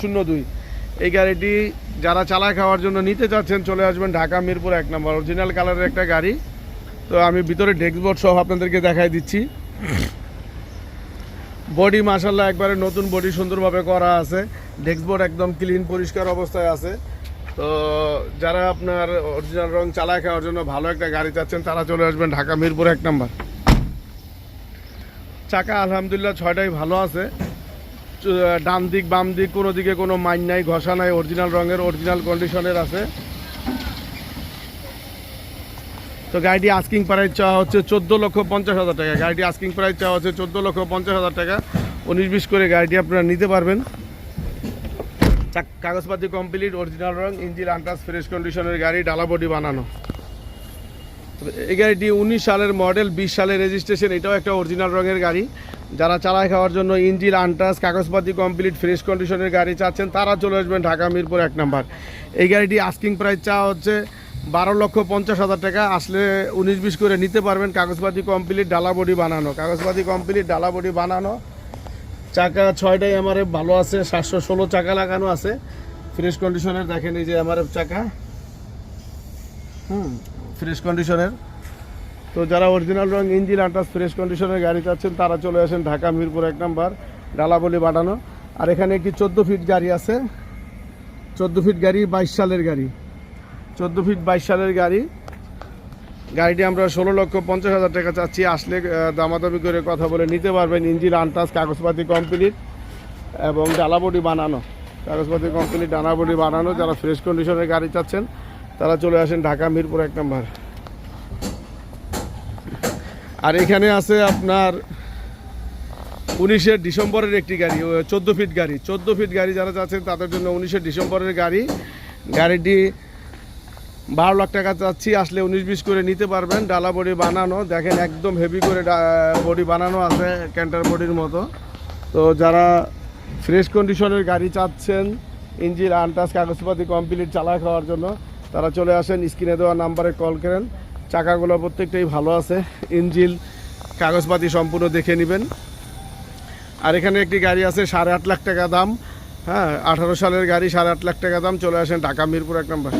শূন্য দুই। এই গাড়িটি যারা চালায় খাওয়ার জন্য নিতে চাচ্ছেন চলে আসবেন ঢাকা মিরপুর এক নম্বর। অরিজিনাল কালারের একটা গাড়ি। তো আমি ভিতরে ডেস্কবোর্ড সহ আপনাদেরকে দেখাই দিচ্ছি। বডি মাসাল্লাহ একবারে নতুন বডি সুন্দরভাবে করা আছে। ডেস্কবোর্ড একদম ক্লিন পরিষ্কার অবস্থায় আছে। তো যারা আপনার অরিজিনাল রং চালায় খাওয়ার জন্য ভালো একটা গাড়ি চাচ্ছেন, তারা চলে আসবেন ঢাকা মিরপুর এক নম্বর। চাকা আলহামদুলিল্লাহ ছয়টাই ভালো আছে। ডান দিক, বাম দিক, কোনো দিকে কোনো মাইন নাই, ঘষা নাই অরিজিনাল রঙের অরিজিনাল কন্ডিশনের আছে। তো গাড়িটি আস্কিং প্রাইস চাওয়া হচ্ছে চোদ্দ লক্ষ পঞ্চাশ হাজার টাকা। গাড়িটি আস্কিং প্রাইস চাওয়া হচ্ছে চোদ্দ লক্ষ পঞ্চাশ হাজার টাকা। উনিশ বিশ করে গাড়িটি আপনারা নিতে পারবেন। কাগজপাতি কমপ্লিট অরিজিনাল রং ইঞ্জিন আন্টাস ফ্রেশ কন্ডিশনের গাড়ি, ডালা বডি বানানো। এই গাড়িটি উনিশ সালের মডেল বিশ সালের রেজিস্ট্রেশন এটাও একটা অরিজিনাল রঙের গাড়ি। যারা চালায় খাওয়ার জন্য ইঞ্জিন আনটাস কাগজপাতি কমপ্লিট ফ্রেশ কন্ডিশনের গাড়ি চাচ্ছেন, তারা চলে আসবেন ঢাকা মিরপুর এক নাম্বার। এই গাড়িটি আস্কিং প্রাইস চাওয়া হচ্ছে বারো লক্ষ পঞ্চাশ হাজার টাকা। আসলে উনিশ বিশ করে নিতে পারবেন কাগজপাতি কমপ্লিট ডালা বডি বানানো। কাগজপাতি কমপ্লিট ডালা বডি বানানো। চাকা ছয়টাই আমার ভালো আছে, সাতশো ষোলো চাকা লাগানো আছে। ফ্রেশ কন্ডিশনের দেখেন এই যে আমার চাকা। হুম ফ্রেশ কন্ডিশনের তো যারা অরিজিনাল রং ইঞ্জিন আটাস ফ্রেশ কন্ডিশনের গাড়ি চাচ্ছেন, তারা চলে আসেন ঢাকা, মিরপুর এক নাম্বার, ডালাবলি বাটানো আর এখানে একটি চোদ্দ ফিট গাড়ি আছে। চোদ্দ ফিট গাড়ি, বাইশ সালের গাড়ি। চোদ্দ ফিট বাইশ সালের গাড়ি। গাড়িটি আমরা ষোলো লক্ষ পঞ্চাশ হাজার টাকা চাচ্ছি। আসলে দামাদামি করে কথা বলে নিতে পারবেন। ইঞ্জিন আনটাস কাগজপাতি কমপ্লিট এবং ডালাবডি বানানো। কাগজপাতি কমপ্লিট ডানাবডি বানানো। যারা ফ্রেশ কন্ডিশনের গাড়ি চাচ্ছেন, তারা চলে আসেন ঢাকা, মিরপুর এক নম্বর। আর এখানে আছে আপনার উনিশে ডিসেম্বরের একটি গাড়ি চোদ্দ ফিট গাড়ি। চোদ্দ ফিট গাড়ি যারা যাচ্ছেন, তাদের জন্য উনিশে ডিসেম্বরের গাড়ি। গাড়িটি বারো লাখ টাকা চাচ্ছি, আসলে উনিশ বিশ করে নিতে পারবেন। ডালা বডি বানানো, দেখেন একদম হেভি করে বডি বানানো আছে ক্যান্টার বডির মতো। তো যারা ফ্রেশ কন্ডিশনের গাড়ি চাচ্ছেন, ইঞ্জিন আনটাস কাগজপাতি কমপ্লিট চালা খাওয়ার জন্য, তারা চলে আসেন, স্ক্রিনে দেওয়া নাম্বারে কল করেন। চাকাগুলো প্রত্যেকটাই ভালো আছে। ইঞ্জিন, কাগজপাতি সম্পূর্ণ দেখে নেবেন। আর এখানে একটি গাড়ি আছে, সাড়ে আট লাখ টাকা দাম। হ্যাঁ আঠারো সালের গাড়ি সাড়ে আট লাখ টাকা দাম। চলে আসেন ঢাকা মিরপুর এক নম্বর।